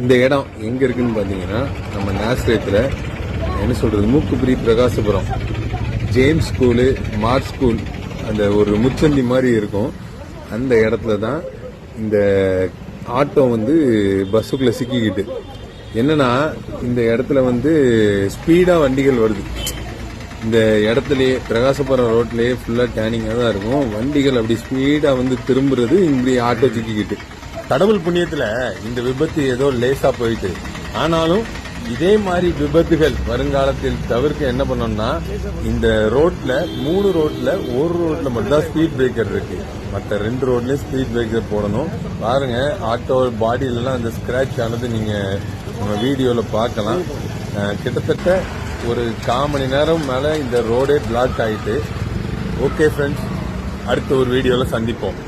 இந்த இடம் எங்க இருக்குன்னு பாத்தீங்கன்னா நம்ம நாசிரியத்துல என்ன சொல்றது மூக்குப்பிரி Prakasapuram. James school Mark school அந்த ஒரு முச்சந்தி மாதிரி இருக்கும். அந்த இடத்துல தான் இந்த ஆட்டோ வந்து பஸ்ஸுக்குள்ள சிக்கிக்கிட்டு. என்னன்னா இந்த இடத்துல வந்து ஸ்பீடா வண்டிகள் வருது. இந்த இடத்துலயே பிரகாசபுரம் ரோட்லயே ஃபுல்லா டேனிங்காக தான் இருக்கும். வண்டிகள் அப்படி ஸ்பீடா வந்து திரும்புறது இப்படி ஆட்டோ சிக்கிக்கிட்டு. கடவுள் புண்ணியத்துல இந்த விபத்து ஏதோ லேசா போயிட்டு. ஆனாலும் இதே மாதிரி விபத்துகள் வருங்காலத்தில் தவிர்க்க என்ன பண்ணோம்னா இந்த ரோட்ல மூணு ரோட்ல ஒரு ரோட்ல மட்டும் தான் ஸ்பீட் பிரேக்கர் இருக்கு. மற்ற ரெண்டு ரோட்லயும் ஸ்பீட் பிரேக்கர் போடணும். பாருங்க ஆட்டோ பாடியிலலாம் அந்த ஸ்கிராச் ஆனது நீங்க நம்ம வீடியோல பார்க்கலாம். கிட்டத்தட்ட ஒரு கால் மணி நேரம் மேல இந்த ரோடே பிளாக் ஆயிட்டு. ஓகே ஃப்ரெண்ட்ஸ் அடுத்த ஒரு வீடியோல சந்திப்போம்.